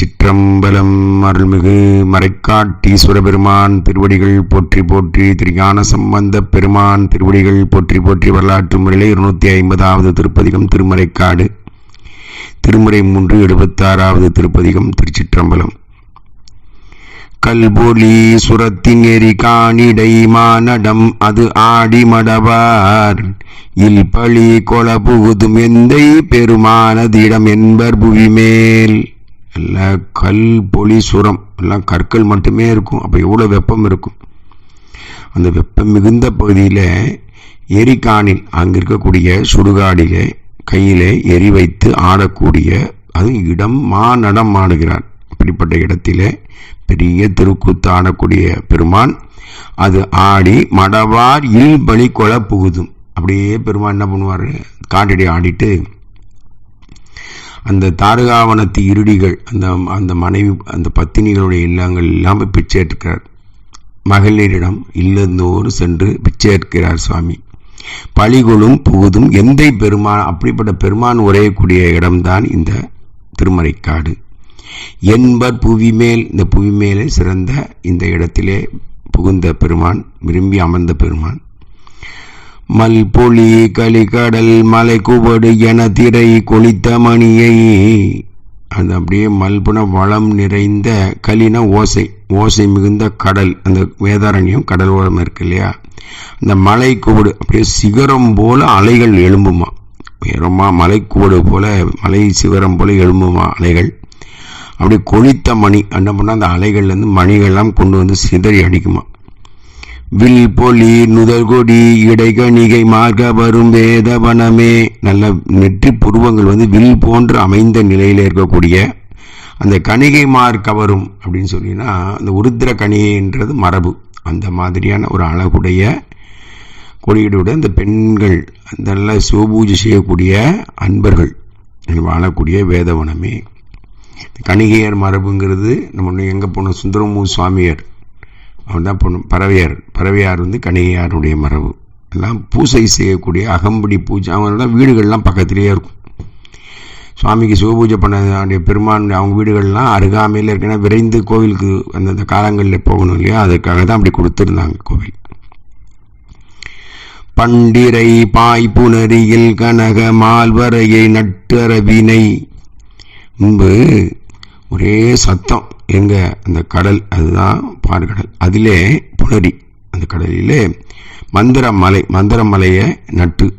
திருச்சிற்றம்பலம் அருள்மிகு மறைக்காட்டீஸ்வர பெருமான் திருவடிகள் போற்றி போற்றி திருஞான சம்பந்த பெருமான் திருவடிகள் போற்றி போற்றி வரலாற்று முறையிலே இருநூத்தி ஐம்பதாவது திருப்பதிகம் திருமறைக்காடு திருமுறை மூன்று எழுபத்தாறாவது திருப்பதிகம் திருச்சிற்றம்பலம். கல்பொலி சுரத்தின் எரி காணிடை மானடம் அது ஆடி மடவார். இல் பழி கொல புகுதும் எந்தை பெருமானதிடம் என்பர் புவிமேல். எல்லாம் கல் பொலி சுரம் எல்லாம் கற்கள் மட்டுமே இருக்கும். அப்போ எவ்வளோ வெப்பம் இருக்கும்? அந்த வெப்பம் மிகுந்த பகுதியில் எரிகானில் அங்கே இருக்கக்கூடிய சுடுகாடிலே கையிலே எரி வைத்து ஆடக்கூடிய அது இடம் மாநடம் ஆடுகிறார் அப்படிப்பட்ட இடத்திலே பெரிய திருக்கூத்து ஆடக்கூடிய பெருமான் அது ஆடி மடவார் இல் பலி கொல புகுதும். அப்படியே பெருமான் என்ன பண்ணுவார்? காட்டடி ஆடிட்டு அந்த தாரகாவனத்து இருடிகள் அந்த அந்த மனைவி அந்த பத்தினிகளுடைய இல்லங்கள் இல்லாமல் பிச்சை எடுக்கிறார் மகளிரிடம் இல்லந்தோறு சென்று பிச்சை எடுக்கிறார் சுவாமி. பழிகளும் புகுதும் எந்தை பெருமான் அப்படிப்பட்ட பெருமான் உரையக்கூடிய இடம்தான் இந்த திருமறைக்காடு. என்பர் புவிமேல் இந்த புவிமேலே சிறந்த இந்த இடத்திலே புகுந்த பெருமான் விரும்பி அமர்ந்த பெருமான். மல்பொழி கலிகடல் மலை குவடு என திரை கொளித்த மணியை. அது அப்படியே மல்புன வளம் நிறைந்த கலின ஓசை ஓசை மிகுந்த கடல். அந்த வேதாரண்யம் கடல் ஓரம் இருக்கு இல்லையா? அந்த மலை குவடு அப்படியே சிகரம் போல அலைகள் எழும்புமா? உயரமா மலை குவடு போல மலை சிகரம் போல எழும்புமா அலைகள்? அப்படி கொளித்த மணி என்ன பண்ணால் அந்த அலைகள்லேருந்து மணிகள்லாம் கொண்டு வந்து சிதறி அடிக்குமா? வில் பொலி நுதர்கொடி இடைகணிகை மார்க்க வரும் வேதவனமே. நல்ல நெற்றி புருவங்கள் வந்து வில் போன்று அமைந்த நிலையில் இருக்கக்கூடிய அந்த கணிகை மார்க்க வரும் அப்படின்னு சொல்லினா அந்த உருத்திர கணிகைன்றது மரபு. அந்த மாதிரியான ஒரு அழகுடைய கொடியிட அந்த பெண்கள் அந்த நல்ல சிவபூஜை செய்யக்கூடிய அன்பர்கள் வாழக்கூடிய வேதவனமே. கணிகையர் மரபுங்கிறது நம்ம எங்கே போனோம்? சுந்தரமு சுவாமியார். அவன் தான் பொண்ணு பறவையார் பறவையார் வந்து கணிகையாருடைய மரபு. எல்லாம் பூசை செய்யக்கூடிய அகம்படி பூஜை அவங்களாம் வீடுகள்லாம் பக்கத்திலேயே இருக்கும். சுவாமிக்கு சிவபூஜை பண்ண பெருமானுடைய அவங்க வீடுகள்லாம் அருகாமையில் இருக்குன்னா விரைந்து கோவிலுக்கு அந்தந்த காலங்களில் போகணும் இல்லையா? அதுக்காக தான் அப்படி கொடுத்துருந்தாங்க கோவில். பண்டிரை பாய்ப்புணரியில் கனக மால்வரையை நட்டரவினை. முன்பு ஒரே சத்தம். எங்க? அந்த கடல் அதுதான் பாடுகடல். அதிலே புணரி அந்த கடலிலே மந்திர மலை மந்திர மலையை நட்டு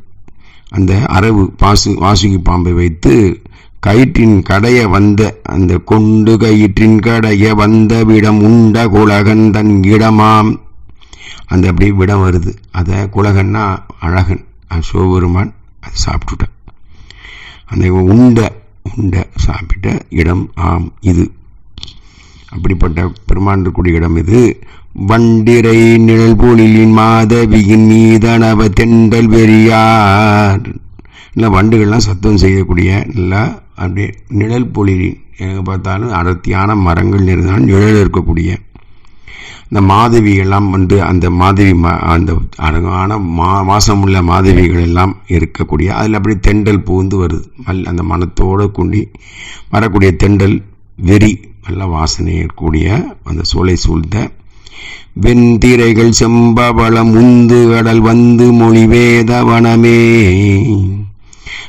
அந்த அரவு பாசு வாசுகி பாம்பை வைத்து கயிற்றின் கடைய வந்த அந்த கொண்டு கயிற்றின் கடைய வந்த விடம் உண்ட குலகன் தன் இடமாம். அந்த அப்படி விடம் வருது. அதை குலகன்னா அழகன் சிவபெருமான் அதை சாப்பிட்டுட்டான். அந்த உண்ட உண்ட சாப்பிட்ட இடம் ஆம் இது. அப்படிப்பட்ட பெருமான் குடியிடம் இது. வண்டிரை நிழல் போலின் மாதவியின் மீதனவ தெண்டல் வெறியார் இல்லை வண்டுகள்லாம் சத்தம் செய்யக்கூடிய நல்லா அப்படியே நிழல் பொழிலின் எங்கே பார்த்தாலும் அடர்த்தியான மரங்கள் இருந்தாலும் நிழல் இருக்கக்கூடிய. இந்த மாதவிகள்லாம் வந்து அந்த மாதவி மா அந்த அழகான மா வாசமுள்ள மாதவிகள் எல்லாம் இருக்கக்கூடிய அதில் அப்படி தெண்டல் பூந்து வருது. மல் அந்த மனத்தோடு கூண்டி வரக்கூடிய தெண்டல் வெறி நல்ல வாசனையக்கூடிய இருக்கக்கூடிய அந்த சோலை சூழ்ந்த வெண்திரைகள் செம்பவளம் உந்து கடல் வந்து மொழி வேதவனமே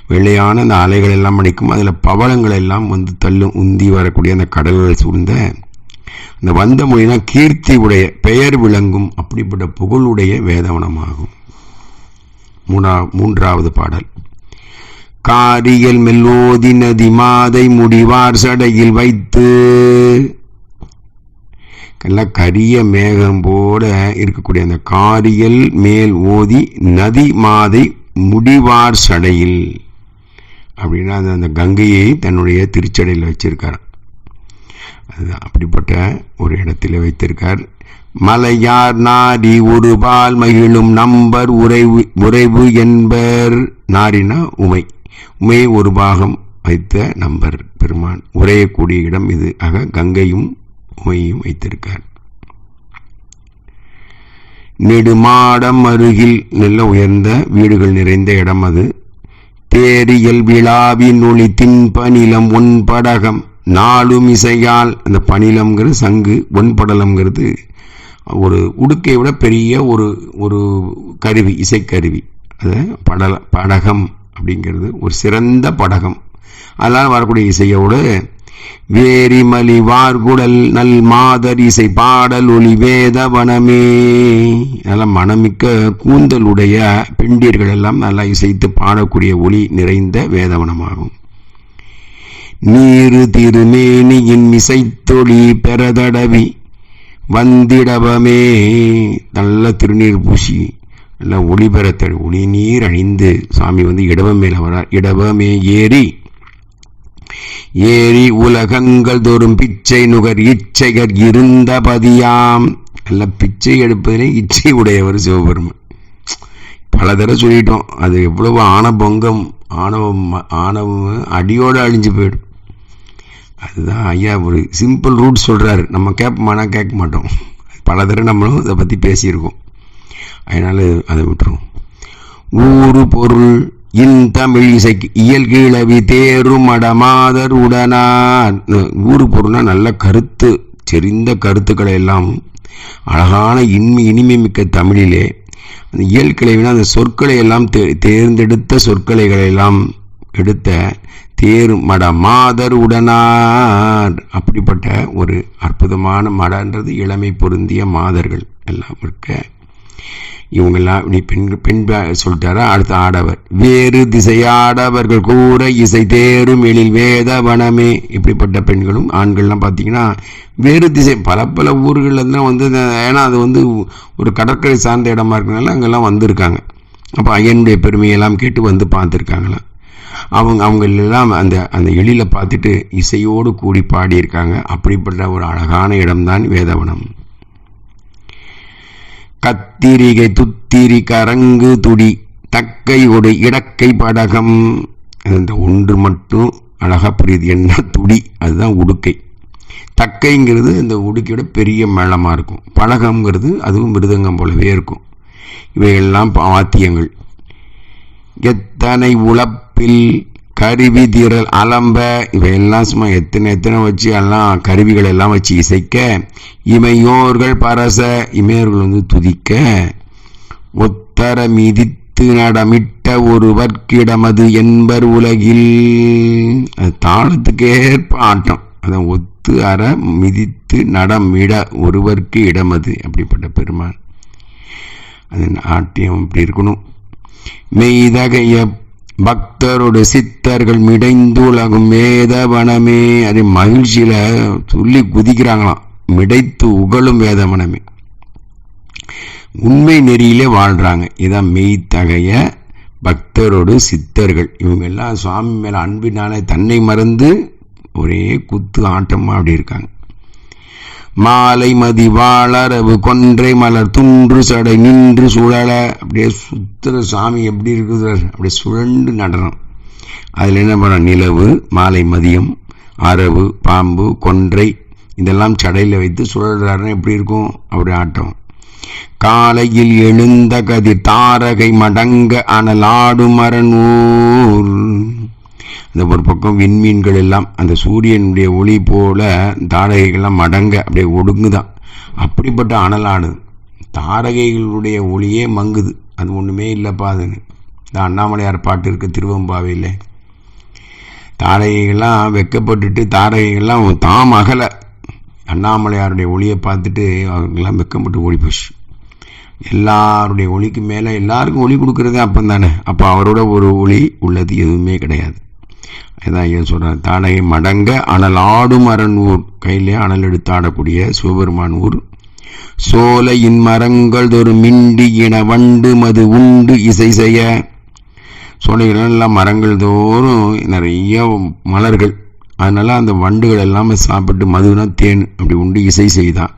வெள்ளையான அந்த அலைகள் எல்லாம் அடிக்கும் அதில் பவளங்கள் எல்லாம் வந்து தள்ளும் உந்தி வரக்கூடிய அந்த கடல்களை சூழ்ந்த அந்த வந்த மொழினா கீர்த்தி உடைய பெயர் விளங்கும் அப்படிப்பட்ட புகழுடைய வேதவனமாகும். மூணா மூன்றாவது பாடல். காரியல் மெல்லோதி நதி மாதை முடிவார் சடையில் வைத்து. நல்லா கரிய மேகம் போல இருக்கக்கூடிய அந்த காரியல் மேல் ஓதி நதி மாதை முடிவார் சடையில். அப்படின்னா அந்த அந்த கங்கையை தன்னுடைய திருச்சடையில் வச்சிருக்கார். அதுதான் அப்படிப்பட்ட ஒரு இடத்துல வைத்திருக்கார். மலையார் நாடி ஒரு பால் மகிழும் நம்பர் உறைவு உறைவு என்பர். நாடினா உமை. உமையை ஒரு பாகம் வைத்த நம்பர். பெருமான் உரையக்கூடிய இடம் இது. ஆக கங்கையும் உமையும் வைத்திருக்கார். நெடுமாடம் அருகில் நல்ல உயர்ந்த வீடுகள் நிறைந்த இடம் அது. தேரியல் விழாவின் ஒளி தின்பனிலம் ஒன்படகம். நாளும் இசையால் அந்த பனிலம்ங்கிறது சங்கு ஒன்படலம்ங்கிறது ஒரு உடுக்கை விட பெரிய ஒரு ஒரு கருவி இசைக்கருவி. அது படல படகம் அப்படிங்கிறது ஒரு சிறந்த படகம். அதனால் வரக்கூடிய இசையோடு வேரிமலி வார்குடல் நல் மாதர் இசை பாடல் ஒளி வேத வனமே. நல்ல மனமிக்க கூந்தலுடைய பெண்டியர்கள் எல்லாம் நல்லா இசைத்து பாடக்கூடிய ஒளி நிறைந்த வேதவனமாகும். நீரு திருமேனியின் இசைத்தொளி பெறதடவி வந்திடவமே. நல்ல திருநீர் பூசி எல்லாம் ஒளி பெறத்தடி ஒளி நீர் அணிந்து சாமி வந்து இடவம் மேல வரார் இடவமே ஏறி ஏறி உலகங்கள் தோறும் பிச்சை நுகர் இச்சைகர் இருந்தபதியாம். எல்லாம் பிச்சை எடுப்பதிலே இச்சை உடையவர் சிவபெருமன். பல தடவை சொல்லிட்டோம் அது எவ்வளவு ஆணபொங்கம் ஆணவம் ஆணவம் அடியோடு அழிஞ்சு போயிடும். அதுதான் ஐயா ஒரு சிம்பிள் ரூட் சொல்கிறாரு நம்ம கேட்போமானா கேட்க மாட்டோம். பல தடவை நம்மளும் இதை பற்றி பேசியிருக்கோம். அதனால் அதை விட்டுருவோம் ஊரு பொருள் இன் தமிழ் இசைக்கு இயல்கிழவி தேரும் மடமாதர் உடனார். ஊரு பொருள்னா நல்ல கருத்து செறிந்த கருத்துக்களை எல்லாம் அழகான இன்மை இனிமை மிக்க தமிழிலே அந்த இயல் கிளைவினா அந்த சொற்களை எல்லாம் தே தேர்ந்தெடுத்த சொற்களைகளை எல்லாம் எடுத்த தேர் மட மாதர் உடனார். அப்படிப்பட்ட ஒரு அற்புதமான மடன்றது இளமை பொருந்திய மாதர்கள் எல்லாம் இருக்க இவங்கெல்லாம் இப்படி பெண் பெண் சொல்லிட்டாரா? அடுத்த ஆடவர். வேறு திசையாடவர்கள் கூற இசை தேரும் எழில் வேத வனமே. இப்படிப்பட்ட பெண்களும் ஆண்கள்லாம் பார்த்தீங்கன்னா வேறு திசை பல பல ஊர்களில் தான் வந்து ஏன்னா அது வந்து ஒரு கடற்கரை சார்ந்த இடமா இருக்கனால அங்கெல்லாம் வந்திருக்காங்க. அப்போ ஐயனுடைய பெருமையெல்லாம் கேட்டு வந்து பார்த்துருக்காங்களாம் அவங்க அவங்களெல்லாம் அந்த அந்த எழில பார்த்துட்டு இசையோடு கூடி பாடியிருக்காங்க. அப்படிப்பட்ட ஒரு அழகான இடம்தான் வேதவனம். கத்திரிகை துத்திரி கரங்கு துடி தக்கை ஒரு இடக்கை படகம். அந்த ஒன்று மட்டும் அழகா புரியுது. என்ன துடி? அதுதான் உடுக்கை. தக்கைங்கிறது இந்த உடுக்கையோட பெரிய மேளமாக இருக்கும். படகம்ங்கிறது அதுவும் மிருதங்கம் போலவே இருக்கும். இவையெல்லாம் வாத்தியங்கள் எத்தனை உழப்பில் கருவி தீரல் அலம்ப இவையெல்லாம் சும்மா எத்தனை எத்தனை வச்சு எல்லாம் கருவிகள் எல்லாம் வச்சு இசைக்க இமையோர்கள் பரச இமையோர்கள் வந்து துதிக்க ஒத்தர மிதித்து நடமிட்ட ஒருவர்க்கிடமது என்பர் உலகில். அது தாளத்துக்கேற்ப ஆட்டம். அதான் ஒத்து அற மிதித்து நடமிட ஒருவர்க்கு இடமது அப்படிப்பட்ட பெருமாள். அது நாட்டியம் இப்படி இருக்கணும். மெய்தகைய பக்தருடைய சித்தர்கள் மிடைந்துலகும் உலகும் வனமே. அது மகிழ்ச்சியில சொல்லி குதிக்கிறாங்களாம். மிடைத்து உகழும் வேதவனமே உண்மை நெறியிலே வாழ்றாங்க. இதான் மெய்த்தகைய பக்தரோடு சித்தர்கள். இவங்க எல்லாம் சுவாமி மேல அன்பினாலே தன்னை மறந்து ஒரே குத்து ஆட்டமா அப்படி இருக்காங்க. மாலை மதி வாழறவு கொன்றை மலர் துன்று சடை நின்று சுழல. அப்படியே சுத்துற சாமி எப்படி இருக்குது? அப்படியே சுழண்டு நடனம். அதில் என்ன பண்ண? நிலவு மாலை மதியம் அரவு பாம்பு கொன்றை இதெல்லாம் சடையில் வைத்து சுழல்றாருன்னா எப்படி இருக்கும்? அப்படி ஆட்டம். காலையில் எழுந்த கதிர் தாரகை மடங்க அனலாடு மரணூர் அந்த ஒரு பக்கம் விண்மீன்கள் எல்லாம் அந்த சூரியனுடைய ஒளி போல தாரகைகள்லாம் மடங்க அப்படியே ஒடுங்குதான். அப்படிப்பட்ட அனலாடு தாரகைகளுடைய ஒளியே மங்குது. அது ஒன்றுமே இல்லைப்பா அதுன்னு. இந்த அண்ணாமலையார் பாட்டு இருக்கு திருவம்பாவையில் தாரகைகள்லாம் வெக்கப்பட்டுட்டு தாரகைகள்லாம் தாம் அகலை. அண்ணாமலையாருடைய ஒளியை பார்த்துட்டு அவங்கெல்லாம் வெக்கப்பட்டு ஓடி போச்சு. எல்லாருடைய ஒளிக்கு மேலே எல்லாருக்கும் ஒளி கொடுக்குறதே அப்போ தானே அப்போ அவரோட ஒரு ஒளி உள்ளது எதுவுமே கிடையாது. இதான் ஐயா சொல்கிறார் தானகை மடங்க அனல் ஆடும் அரண் ஊர். கையிலே அனல் எடுத்து ஆடக்கூடிய சிவபெருமான் ஊர். சோலையின் மரங்கள் ஒரு மிண்டி இன வண்டு மது உண்டு இசை செய்ய. சோலைகளெல்லாம் மரங்கள் தோறும் நிறைய மலர்கள். அதனால அந்த வண்டுகள் எல்லாமே சாப்பிட்டு மதுனா தேன் அப்படி உண்டு இசை செய்தான்.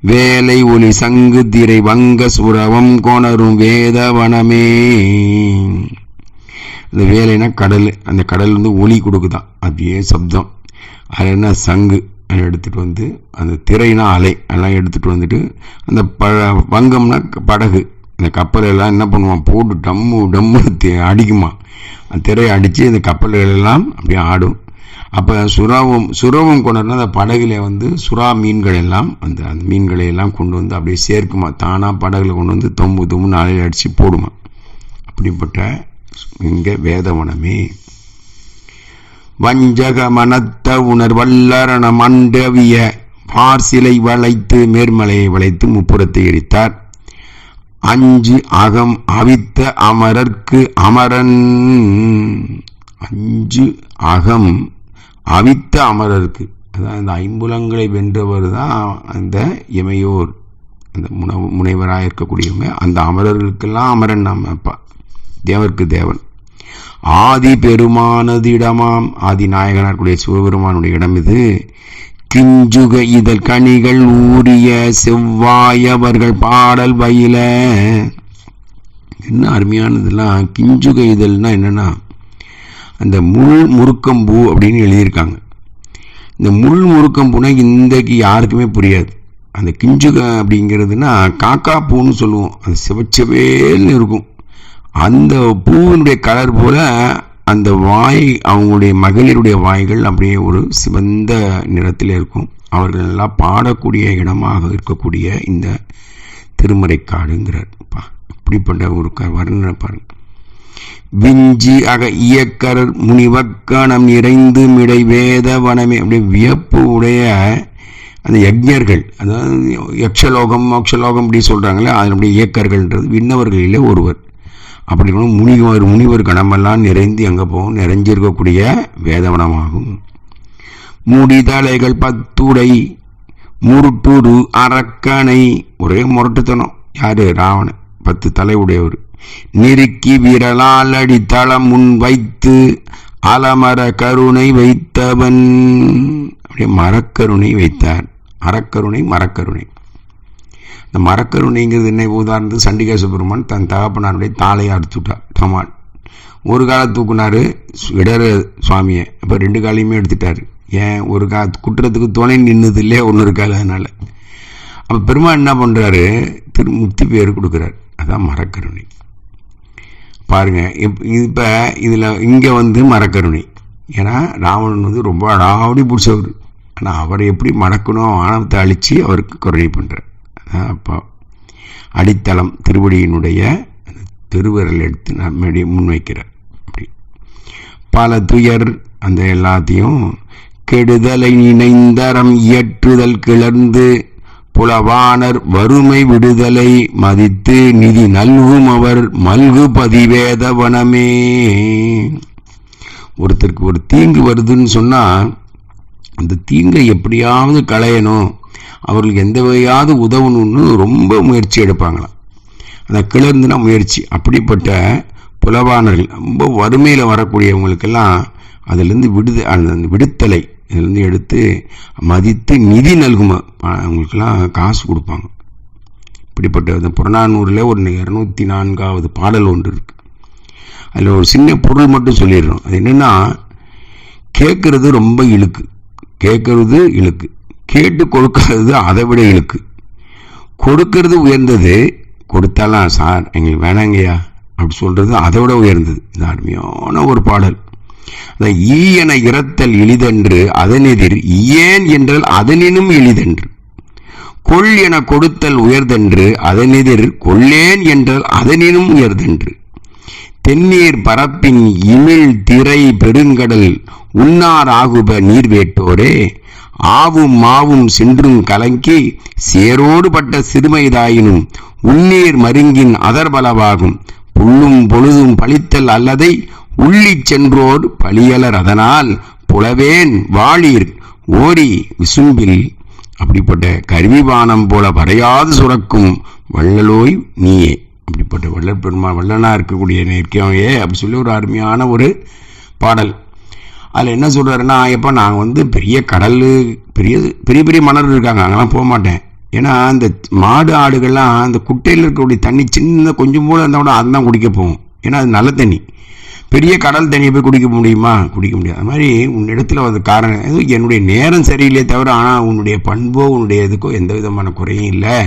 வேலை ஒளி சங்கு திரை வங்க சுரவம் கோணரும் வேத இந்த அந்த வேலைனா கடல் அந்த கடல் வந்து ஒளி கொடுக்குதான். அப்படியே சப்தம். அது என்ன? சங்கு. அதை எடுத்துகிட்டு வந்து அந்த திரைனா அலை. எல்லாம் எடுத்துகிட்டு வந்துட்டு அந்த ப வங்கம்னா படகு. அந்த கப்பலெல்லாம் என்ன பண்ணுவான்? போட்டு டம்மு டம்மு அடிக்குமா? அந்த திரையை அடித்து அந்த கப்பல்களெல்லாம் அப்படியே ஆடும். அப்போ சுறாவும் சுறவும் கொண்டு அந்த படகுல வந்து சுறா மீன்கள் எல்லாம் அந்த அந்த மீன்களை எல்லாம் கொண்டு வந்து அப்படியே சேர்க்குமா? தானாக படகுல கொண்டு வந்து தொம்பு தொம்பு அலையில் அடித்து போடுமா? அப்படிப்பட்ட இங்கே வேதவனமே. வஞ்சக மனத்த உணர்வல்லரண மண்டவிய பார்சிலை வளைத்து மேர்மலையை வளைத்து முப்புறத்தை எரித்தார். அஞ்சு அகம் அவித்த அமரர்க்கு அமரன். அஞ்சு அகம் அவித்த அமரருக்கு. அதான் அந்த ஐம்புலங்களை வென்றவர் தான் அந்த இமையோர் அந்த முனவு முனைவராக இருக்கக்கூடியவங்க அந்த அமரர்களுக்கெல்லாம் அமரன் நம்ம தேவருக்கு தேவன். ஆதி பெருமானது இடமாம் ஆதி நாயகனாருடைய சிவபெருமானுடைய இடம் இது. கிஞ்சுக இதழ் கனிகள் ஊறிய செவ்வாயவர்கள் பாடல் வயில. என்ன அருமையானதெல்லாம் கிஞ்சுக இதழ்னா என்னென்னா அந்த முள் முறுக்கம்பூ அப்படின்னு எழுதியிருக்காங்க. இந்த முள் முறுக்கம்பூனா இன்றைக்கு யாருக்குமே புரியாது. அந்த கிஞ்சுக அப்படிங்கிறதுனா காக்கா பூன்னு சொல்லுவோம். அது சிவச்சவேல்னு இருக்கும். அந்த பூவினுடைய கலர் போல அந்த வாய் அவங்களுடைய மகளிருடைய வாய்கள் அப்படியே ஒரு சிவந்த நிறத்தில் இருக்கும். அவர்கள் நல்லா பாடக்கூடிய இடமாக இருக்கக்கூடிய இந்த திருமறைக்காடுங்கிறார். பா இப்படிப்பட்ட ஒரு க வர்ணனை பாருங்க. விஞ்சி அக இயக்கரர் முனிவக்கணம் நிறைந்து மிடை வேத வனமே அப்படியே வியப்பு உடைய அந்த யஜ்ஞர்கள் அதாவது யக்ஷலோகம் மோக்ஷலோகம் அப்படி சொல்கிறாங்களே அதனுடைய இயக்கர்கள்ன்றது விண்ணவர்களிலே ஒருவர். அப்படி இருக்கணும் முனிவர் முனிவர் கணமெல்லாம் நிறைந்து எங்கே போகும் நிறைஞ்சிருக்கக்கூடிய வேதவனமாகும். முடிதலைகள் பத்துடை முருட்டுரு அரக்கனை. ஒரே முரட்டுத்தனம். யாரு? ராவணன். பத்து தலை உடையவர். நெருக்கி விரலால் அடித்தளம் முன் வைத்து அலமர கருணை வைத்தவன். அப்படியே மரக்கருணை வைத்தார். அறக்கருணை மரக்கருணை. இந்த மரக்கருணைங்கிறது என்ன? உதாரணத்துக்கு சண்டிகா சுப்பிரமன் தன் தகப்பனாருடைய தாலையை அறுத்துட்டார் தமான் ஒரு காலை தூக்குனாரு இடர சுவாமியை. இப்போ ரெண்டு காலையுமே எடுத்துட்டாரு. ஏன்? ஒரு கா குற்றத்துக்கு துணை நின்னது இல்லையா? ஒன்று இருக்காது அதனால். அப்போ பெருமாள் என்ன பண்ணுறாரு திரு முக்தி பேர் கொடுக்குறாரு. அதான் மரக்கருணை. பாருங்க இப் இப்போ இதில் இங்கே வந்து மரக்கருணை. ஏன்னா ராவணன் வந்து ரொம்ப அடாவடி பிடிச்சவர். ஆனால் அவரை எப்படி மறக்கணும் ஆணவத்தை அழித்து அவருக்கு கருணை பண்ணுறார் அப்போ அடித்தளம் திருவடியினுடைய திருவிரல் எடுத்து நம்ம முன்வைக்கிறார். அப்படி. பல துயர் அந்த எல்லாத்தையும் கெடுதலை நினைந்தரம் இயற்றுதல் கிளர்ந்து புலவானர் வறுமை விடுதலை மதித்து நிதி நல்கும் அவர் மல்கு பதிவேத வனமே. ஒருத்தருக்கு ஒரு தீங்கு வருதுன்னு சொன்னால் அந்த தீங்கை எப்படியாவது களையணும். அவர்களுக்கு எந்த வகையாவது உதவணும்னு ரொம்ப முயற்சி எடுப்பாங்களாம். அந்த கிளர்ந்துனா முயற்சி அப்படிப்பட்ட புலவானர்கள் ரொம்ப வறுமையில் வரக்கூடியவங்களுக்கெல்லாம் அதிலிருந்து விடுத அந்த விடுத்தலை இதுலேருந்து எடுத்து மதித்து நிதி நல்குமா அவங்களுக்கெல்லாம் காசு கொடுப்பாங்க. இப்படிப்பட்ட அந்த புறநானூரில் ஒரு இரநூத்தி நான்காவது பாடல் ஒன்று இருக்குது அதில் ஒரு சின்ன பொருள் மட்டும் சொல்லிடுறோம். அது என்னென்னா கேட்குறது ரொம்ப இழுக்கு. கேட்குறது இழுக்கு. கேட்டு கொடுக்கறது அதை விட இழுக்கு கொடுக்கறது உயர்ந்தது கொடுத்தாலாம் சார் எங்களுக்கு வேணாங்கய்யா அப்படி சொல்கிறது அதை விட உயர்ந்தது. இது அருமையான ஒரு பாடல். ஈ என இறத்தல் எளிதென்று அதனெதிர் ஏன் என்றால் அதனினும் எளிதென்று. கொள் என கொடுத்தல் உயர்தென்று அதனெதிர் கொள்ளேன் என்றால் அதனினும் உயர்தென்று. தென்னீர் பரப்பின் இமிழ் திரை பெருங்கடல் உன்னார் ஆகுப நீர் வேட்டோரே ஆவும் மாவும் சென்றும் கலங்கி சேரோடு பட்ட சிறுமைதாயினும் உள்ளீர் மருங்கின் அதர்பலவாகும் புல்லும் பொழுதும் பழித்தல் அல்லதை உள்ளிச் சென்றோர் பழியலர் அதனால் புலவேன் வாளீர் ஓரி விசும்பில். அப்படிப்பட்ட கருவிபானம் போல வரையாது சுரக்கும் வள்ளலோய் நீயே. அப்படிப்பட்ட வள்ளற்பெருமா வள்ளனாக வள்ளனா இருக்கக்கூடிய நிற்கவே அப்படி சொல்லி ஒரு அருமையான ஒரு பாடல். அதில் என்ன சொல்கிறாருன்னா எப்போ நாங்கள் வந்து பெரிய கடல் பெரிய பெரிய பெரிய மணல் இருக்காங்க. அங்கெல்லாம் போக மாட்டேன். ஏன்னா அந்த மாடு ஆடுகள்லாம் அந்த குட்டையில் இருக்கக்கூடிய தண்ணி சின்ன கொஞ்சம் போல் இருந்தால் கூட அதுதான் குடிக்க போகும். ஏன்னா அது நல்ல தண்ணி. பெரிய கடல் தண்ணியை போய் குடிக்க முடியுமா? குடிக்க முடியாது. அது மாதிரி உன்னிடத்தில் வந்து காரணம் என்னுடைய நேரம் சரியில்லையே தவிர ஆனால் உன்னுடைய பண்போ உன்னுடைய இதுக்கோ எந்த விதமான குறையும் இல்லை.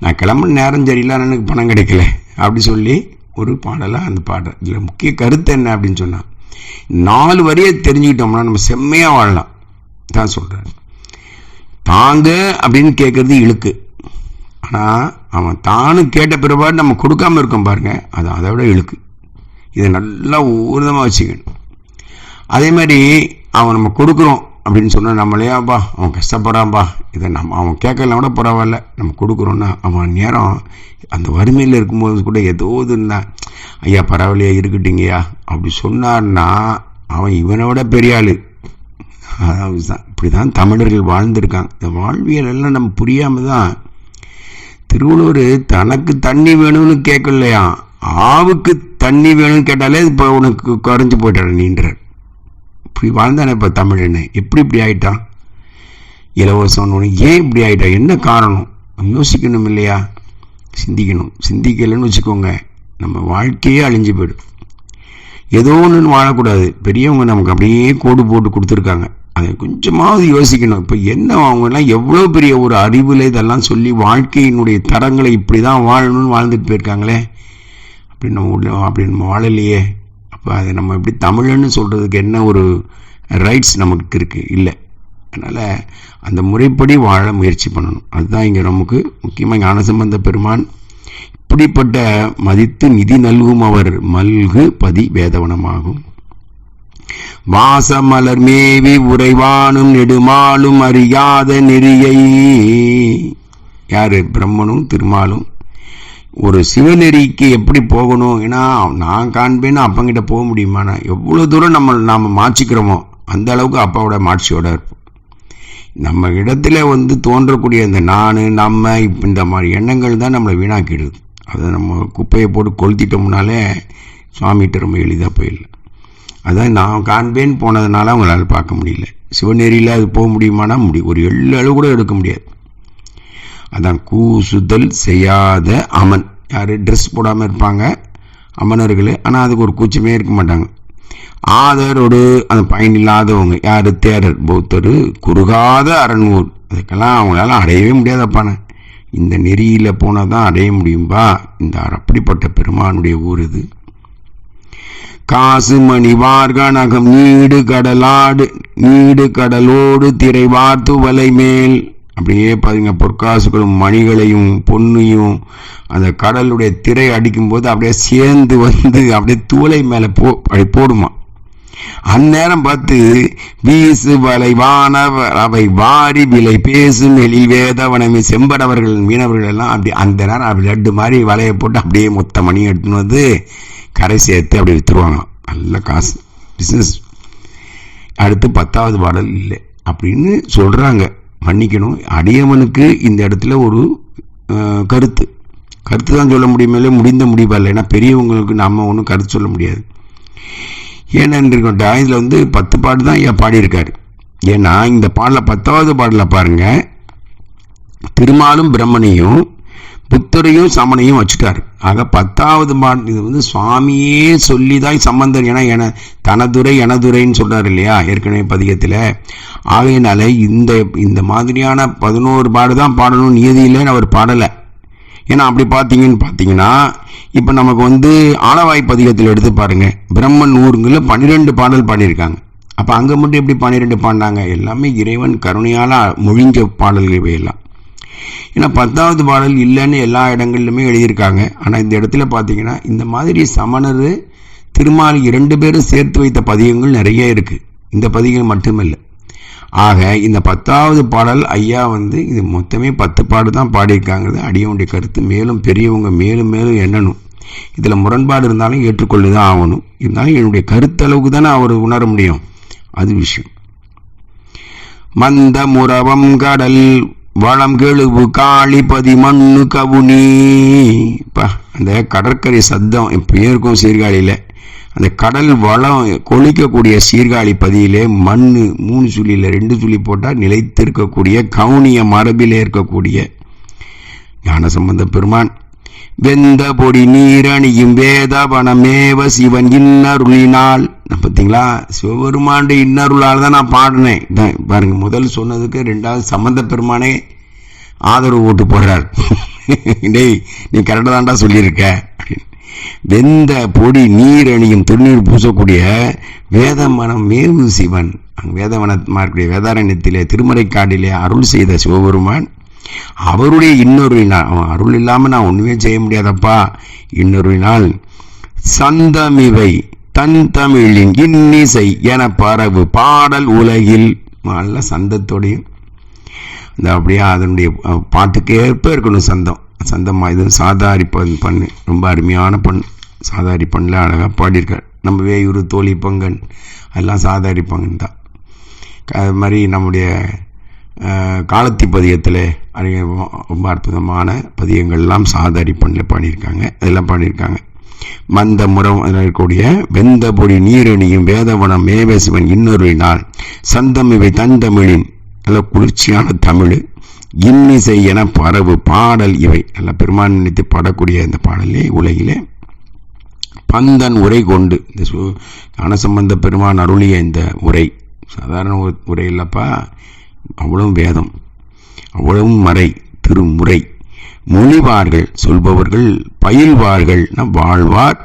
நான் கிளம்புன நேரம் சரியில்லை எனக்கு பணம் கிடைக்கல. அப்படி சொல்லி ஒரு பாடலாக அந்த பாடல். இதில் முக்கிய கருத்து என்ன அப்படின்னு சொன்னால் நாலு வரியை தெரிஞ்சுக்கிட்டோம்னா நம்ம செம்மையாக வாழலாம். தான் சொல்கிறார் தாங்க அப்படின்னு கேட்குறது இழுக்கு. ஆனால் அவன் தானும் கேட்ட பிறபாடு நம்ம கொடுக்காம இருக்கோம் பாருங்க அது அதை விட இழுக்கு. இதை நல்லா ஊர்தமாக வச்சுக்கணும். அதே மாதிரி அவன் நம்ம கொடுக்குறோம். அப்படின்னு சொன்னால் நம்மளேப்பா அவன் கஷ்டப்படுறான்ப்பா. இதை நம்ம அவன் கேட்கலாம் கூட பரவாயில்ல. நம்ம கொடுக்குறோன்னா அவன் நேரம் அந்த வறுமையில் இருக்கும்போது கூட ஏதோ இருந்தான் ஐயா பரவாயில்லையா இருக்கட்டிங்கய்யா அப்படி சொன்னார்னா அவன் இவனை விட பெரிய ஆள். அதாவது தான் இப்படி தான் தமிழர்கள் வாழ்ந்திருக்காங்க. இந்த வாழ்வியல் எல்லாம் நம்ம புரியாமல் தான் திருவள்ளுவர் தனக்கு தண்ணி வேணும்னு கேட்கலையா? ஆவுக்கு தண்ணி வேணும்னு கேட்டாலே இப்போ உனக்கு குறைஞ்சி போயிட்டாரு நீன்றார். இப்படி வாழ்ந்தானே இப்போ தமிழன்னு எப்படி இப்படி ஆயிட்டான் இலவசம் ஏன் இப்படி ஆயிட்டான் என்ன காரணம்? யோசிக்கணும் இல்லையா? சிந்திக்கணும். சிந்திக்கலைன்னு வச்சுக்கோங்க. நம்ம வாழ்க்கையே அழிஞ்சு போயிடும். ஏதோ ஒன்று வாழக்கூடாது. பெரியவங்க நமக்கு அப்படியே கோடு போட்டு கொடுத்துருக்காங்க. அதை கொஞ்சமாவது யோசிக்கணும். இப்போ என்ன அவங்கெல்லாம் எவ்வளோ பெரிய ஒரு அறிவில் இதெல்லாம் சொல்லி வாழ்க்கையினுடைய தரங்களை இப்படி தான் வாழணும்னு வாழ்ந்துட்டு போயிருக்காங்களே. அப்படி நம்ம உள்ள அப்படி நம்ம வாழலையே. அப்போ அதை நம்ம எப்படி தமிழன்னு சொல்கிறதுக்கு என்ன ஒரு ரைட்ஸ் நமக்கு இருக்குது இல்லை. அதனால் அந்த முறைப்படி வாழ முயற்சி பண்ணணும். அதுதான் இங்கே நமக்கு முக்கியமாக ஞானசம்பந்த பெருமான் இப்படிப்பட்ட மதித்து நிதி நல்கும் அவர் மல்கு பதி வேதவனமாகும் வாசமலர் மேவி உறைவானும் நெடுமாலும் அறியாத நெறியை. யாரு? பிரம்மனும் திருமாலும். ஒரு சிவநெறிக்கு எப்படி போகணும்? ஏன்னா நான் காண்பேன்னு அப்பங்கிட்ட போக முடியுமாண்ணா எவ்வளோ தூரம் நம்ம நாம் மாற்றிக்கிறோமோ அந்த அளவுக்கு அப்பாவோட மாட்சியோட இருப்போம். நம்ம இடத்துல வந்து தோன்றக்கூடிய இந்த நான் நம்ம இப்போ இந்த மாதிரி எண்ணங்கள் தான் நம்மளை வீணாக்கிடுது. அதை நம்ம குப்பையை போட்டு கொளுத்திட்டோம்னாலே சுவாமிகிட்ட ரொம்ப எளிதாக போயிடலாம் அதான் நான் காண்பேன்னு போனதுனால அவங்களால பார்க்க முடியல. சிவநெறியில் அது போக முடியுமானா முடியும் ஒரு எள்ளு அளவு கூட எடுக்க முடியாது. அதான் கூசுதல் செய்யாத அமன். யார்? ட்ரெஸ் போடாமல் இருப்பாங்க அமனர்கள். ஆனால் அதுக்கு ஒரு கூச்சமே இருக்க மாட்டாங்க. ஆதரோடு அந்த பயன் இல்லாதவங்க. யார்? தேரர். பௌத்தர். குறுகாத அரண்மூர் அதுக்கெல்லாம் அவங்களால அடையவே முடியாதப்பான இந்த நெறியில் போனால் தான் அடைய முடியும்பா? இந்த அப்படிப்பட்ட பெருமானுடைய ஊர் இது. காசு மணி வார்கனகம் நீடு கடலாடு. நீடு கடலோடு திரை வார்த்து வலை மேல். அப்படியே பார்த்தீங்கன்னா பொற்காசுகளும் மணிகளையும் பொன்னையும் அந்த கடலுடைய திரை அடிக்கும்போது அப்படியே சேர்ந்து வந்து அப்படியே தூளை மேலே போ அப்படி போடுமா. அந்நேரம் பார்த்து வீசு வளைவான அவை வாரி விலை பேசும் எலி வேதவனமே செம்படவர்கள் மீனவர்கள் எல்லாம் அப்படி அந்த நேரம் அப்படி லட்டு மாதிரி வலையை போட்டு அப்படியே மொத்த மணி எடுத்துன்னு வந்து கரை சேர்த்து அப்படி விற்றுருவாங்களாம் நல்ல காசு. பிஸ்னஸ் அடுத்து பத்தாவது பாடல் இல்லை அப்படின்னு சொல்கிறாங்க மன்னிக்கணும். அடியவனுக்கு இந்த இடத்துல ஒரு கருத்து. கருத்து தான் சொல்ல முடியுமே. முடிந்த முடிவாக இல்லை ஏன்னா பெரியவங்களுக்கு நாம் ஒன்றும் கருத்து சொல்ல முடியாது. ஏன்னு கொண்டா இதில் வந்து பத்து பாட்டு தான் ஐயா பாடியிருக்காரு. ஏன்னா இந்த பாடலில் பத்தாவது பாடலில் பாருங்கள் திருமாலும் பிரம்மனையும் புத்தரையும் சமணையும் வச்சுட்டாரு. ஆக பத்தாவது பாட்டு இது வந்து சுவாமியே சொல்லி தான் சம்பந்தர். ஏன்னா என தனதுரை எனதுரைன்னு சொல்றாரு இல்லையா ஏற்கனவே பதிகத்தில். ஆகையினால இந்த இந்த மாதிரியான பதினோரு பாடு தான் பாடணும் நியதியில்லைன்னு அவர் பாடலை. ஏன்னா அப்படி பார்த்தீங்கன்னு பார்த்தீங்கன்னா இப்போ நமக்கு வந்து ஆலவாய் பதிகத்தில் எடுத்து பாருங்கள் பிரம்மன் ஊருங்களில் பன்னிரெண்டு பாடல் பாடியிருக்காங்க. அப்போ அங்கே மட்டும் எப்படி பன்னிரெண்டு பாடினாங்க? எல்லாமே இறைவன் கருணையால் மொழிஞ்ச பாடல்கள் இவையெல்லாம். ஏன்னா பத்தாவது பாடல் இல்லைன்னு எல்லா இடங்கள்லுமே எழுதியிருக்காங்க. ஆனால் இந்த இடத்துல பார்த்தீங்கன்னா இந்த மாதிரி சமணர் திருமால் இரண்டு பேரும் சேர்த்து வைத்த பதிகங்கள் நிறைய இருக்குது இந்த பதிகங்கள் மட்டுமில்லை. ஆக இந்த பத்தாவது பாடல் ஐயா வந்து இது மொத்தமே பத்து பாடு தான் பாடியிருக்காங்கிறது அடியவனுடைய கருத்து. மேலும் பெரியவங்க மேலும் மேலும் எண்ணணும். இதில் முரண்பாடு இருந்தாலும் ஏற்றுக்கொண்டு தான் ஆகணும். இருந்தாலும் என்னுடைய கருத்தளவுக்கு தானே அவர் உணர முடியும். அது விஷயம். மந்த முரவம் கடல் வளம் கெழுவு காளிபதி மண்ணு கவுனி. அந்த கடற்கரை சத்தம் இப்பயும் இருக்கும் சீர்காழியில். அந்த கடல் வளம் கொளிக்கக்கூடிய சீர்காழி பதியிலே மண் மூணு சுழியில் ரெண்டு சுழி போட்டால் நிலைத்திருக்கக்கூடிய கவுனிய மரபிலே இருக்கக்கூடிய ஞான சம்பந்த பெருமான். வெந்த பொடி நீரணியும் வேதவனமேவ சிவன் இன்னருளினால். பார்த்தீங்களா? சிவபெருமாண்டு இன்னருளால் தான் நான் பாடினேன். பாருங்க முதல் சொன்னதுக்கு ரெண்டாவது சம்பந்த பெருமானே ஆதரவு ஓட்டு போடுறார். டேய் நீ கரெக்டாக தான்டா சொல்லியிருக்க. வெந்த பொடி நீர் அணியும் திருநீர் பூசக்கூடிய வேதமனம் மேவு சிவன். அங்க வேதவனமாக இருக்கக்கூடிய வேதாரண்யத்திலே திருமறைக்காட்டிலே அருள் செய்த சிவபெருமான் அவருடைய இன்னொருவினால் அவன் அருள் இல்லாமல் நான் ஒன்றுமே செய்ய முடியாதப்பா. இன்னொருவினால் சந்தமிவை தன் தமிழின் இன்னிசை என பரவு பாடல் உலகில். நல்ல சந்தத்தோடையும் இந்த அப்படியே அதனுடைய பாட்டுக்கு ஏற்ப இருக்கணும் சந்தம். சந்தமாக இது சாதாரி பண் பண்ணு. ரொம்ப அருமையான பண் சாதாரி பண்ணில் அழகாக பாடியிருக்கார் நம்ம வேயூர் தோழி பங்கன் அதெல்லாம் சாதாரி பங்கன் தான். அது மாதிரி நம்முடைய காலத்தி பதியத்தில் அறிய ரொம்ப அற்புதமான பதியங்கள்லாம் சாதாரி பண்ணில் பாடியிருக்காங்க அதெல்லாம் பாடியிருக்காங்க மந்த முறம் அதில் இருக்கக்கூடிய வெந்த பொடி நீரணியும் வேதவனம் மேவேசிவன் இன்னொரு நாள். சந்தம் இவை தந்தமிழின் நல்ல குளிர்ச்சியான தமிழ். இன்னிசை என பரவு பாடல் இவை. நல்ல பெருமான் நினைத்து பாடக்கூடிய இந்த பாடலே உலகிலே. பந்தன் உரை கொண்டு இந்த சு ஞானசம்பந்த பெருமான் அருளிய இந்த உரை. சாதாரண ஒரு உரை அவ்வளவும் வேதம் அவ்வளவும் மறை திருமுறை. மொழிவார்கள் சொல்பவர்கள் பயில்வார்கள். வாழ்வார்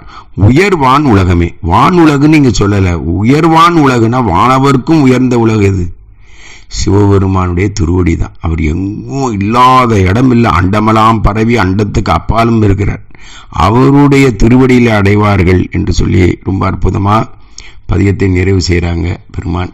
உயர்வான் உலகமே. வான் உலகுன்னு நீங்க சொல்லலை. உயர்வான் உலகுனா வானவர்க்கும் உயர்ந்த உலகு இது சிவபெருமானுடைய திருவடி தான். அவர் எங்கும் இல்லாத இடம் இல்லை அண்டமெல்லாம் பரவி அண்டத்துக்கு அப்பாலும் இருக்கிறார். அவருடைய திருவடியில் அடைவார்கள் என்று சொல்லி ரொம்ப அற்புதமாக பதியத்தை நிறைவு செய்கிறாங்க பெருமான்.